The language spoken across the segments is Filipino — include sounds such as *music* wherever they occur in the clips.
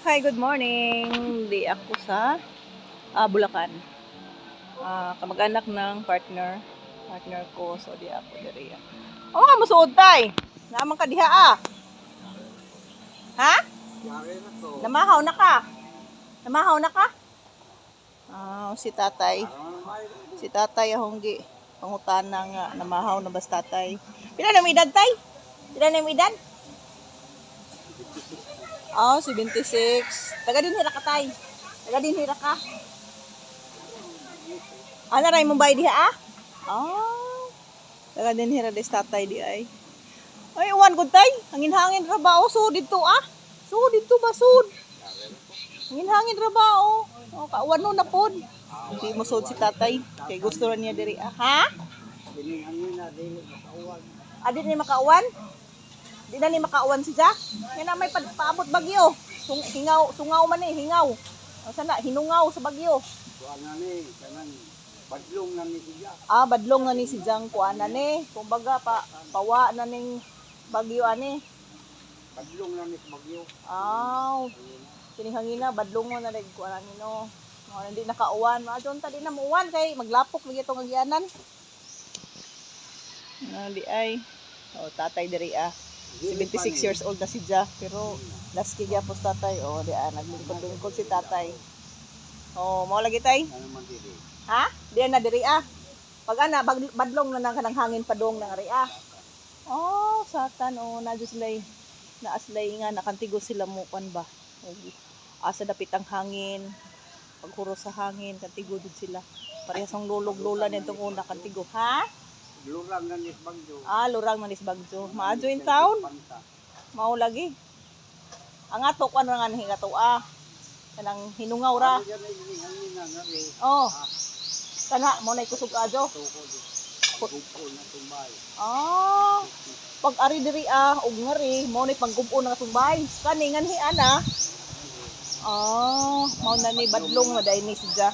Hi, good morning. Di ako sa ah, Bulacan. Ah, kamag-anak ng partner. Partner ko. So, di ako diri. Oh, nga musuod tay. Naman ka diha ah. Ha? Namahaw na ka. Namahaw na ka? Ah, si tatay. Si tatay ahonggi. Pangutana nga namahaw na bas tatay. Pila na mo edad tay? Pila na mo edad? Oh, 76. Taga din hira ka tay. Taga din hira ka. Ano ray mong bay diha ah? Oh. Taga din hira des tatay di ay. Ay, uwan gud tay. Hangin-hangin ra ba oh, sud dito ah. Sud dito ba sud? Hangin-hangin ra ba oh. Oh, kauwan no na pod. Hindi mo sud si tatay. Kay gusto ra niya diri ah. Ha? Adi ni makauwan? Di na ni makauwan si Jack. Kaya na may pa- paabot bagyo. Sung, hingaw, sungaw man eh, hingaw. O sana, hinungaw sa bagyo. Badlong na ni siya. Ah, badlong na ni si Jang kuana ni. Kumbaga, pa, pawa na ning bagyo ani. Badlong na ni Bagyo. Aw, kining hangina, badlong mo na rin kuana ni no. Mga hindi nakauwan. Mga dyan tadi na muuwan kay maglapok lagi itong agyanan. Ah, di ay. O, tatay diri ah. 76 years old na si Ja, pero last kigya po tatay. O, di ah, naglingkod-lingkod si tatay. O, mo lagi tay? Ano. Ha? Di na diri ah. Pag ana, bag, badlong na nang kanang hangin padong nang ari ah. Oh, satan oh, na just lay naaslay nga nakantigo sila mo kan ba. O, Asa dapit ang hangin. Paghuro sa hangin, kantigo din sila. Parehas ang lulog-lula nitong una kantigo. Ha? Lurang na ni Bagyo. Ah, lurang manis bagjo. Maadyo in town. Mao lagi. Ang ato ko ano nga hingato ah. Kanang hinungaw ra. Na ni. Oh. Kana mo na kusog adyo. Na. Ah. Pag ari diri ah ug ngari mo ni panggubo na tumbay. Kani nganhi ana. Ah, mao na ni badlong na dai ni sidya.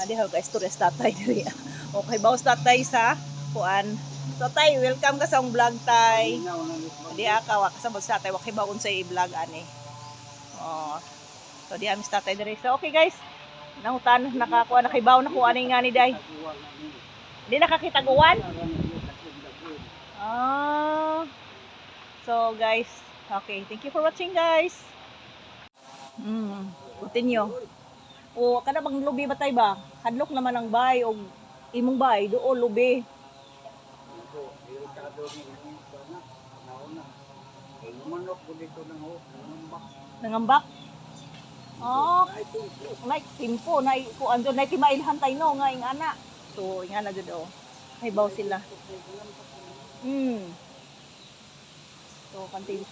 Ah, di guys to rest tatay diri. ah. *laughs* Okay, bawas tatay sa kuan. So tay, welcome ka sa akong vlog tay. Di aka wa kasabot sa tatay wa kay baon sa i-vlog ani. Oh. So di amis tatay diri. So okay guys. Nangutan nakakuha na kay baon na kuha ni nga ni day. Di nakakita guwan. Ah. So guys, okay, thank you for watching guys. Mm, continue. O kada bang lubi ba tay ba? Hadlok naman ang bay o imong bay do lubi. Ito, delikado ni ni sana. Nauna. Ay manok ko dito nang ho. Nangambak. Oh, tuko. nay timpo nay ko ando nay timailhan tay no nga ing ana. So ing ana jud oh. May baw sila. Hmm. So kanti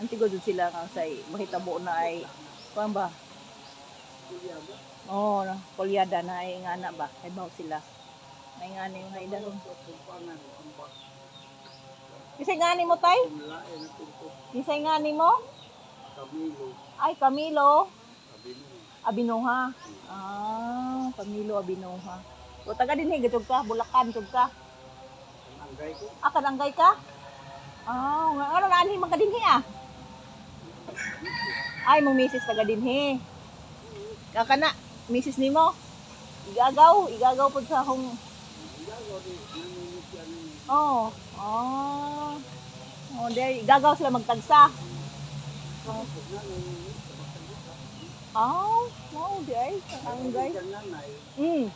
Antigo jud sila nga say mahitabo na ay kuan ba? Oh, kulyada na ay nga na ba? May baw sila. May nga ni mga idalon. Tumpangan. Ambak. Isay nga ni mo tay? Isay nga ni mo? Kamilo. Ay, Camilo. Abinoha. Ah, Camilo Abinoha. O taga din hey, gatog ka, Bulacan jud ka. Anggay ko. Ah, kananggay ka? Ah, nga ano na anhi man kadinhi ah. Ay, mong misis taga dinhi. Kaka na, misis nimo. Igagaw, igagaw pud sa akong Oh, oh. Oh, day, igagaw sila magtagsa. Oh, oh, wow, di ay, kananggay. Mm,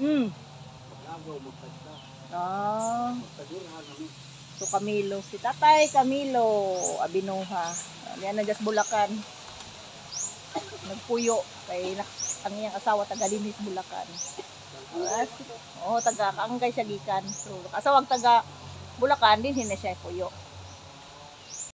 mm. Ah. So Camilo, si Tatay Camilo Abinoha. Yan na just Bulacan. Nagpuyo kay ang iyang asawa taga Linis Bulacan. Si- Oh, taga Kaangay siya gikan. So asawang taga Bulacan din hina siya puyo.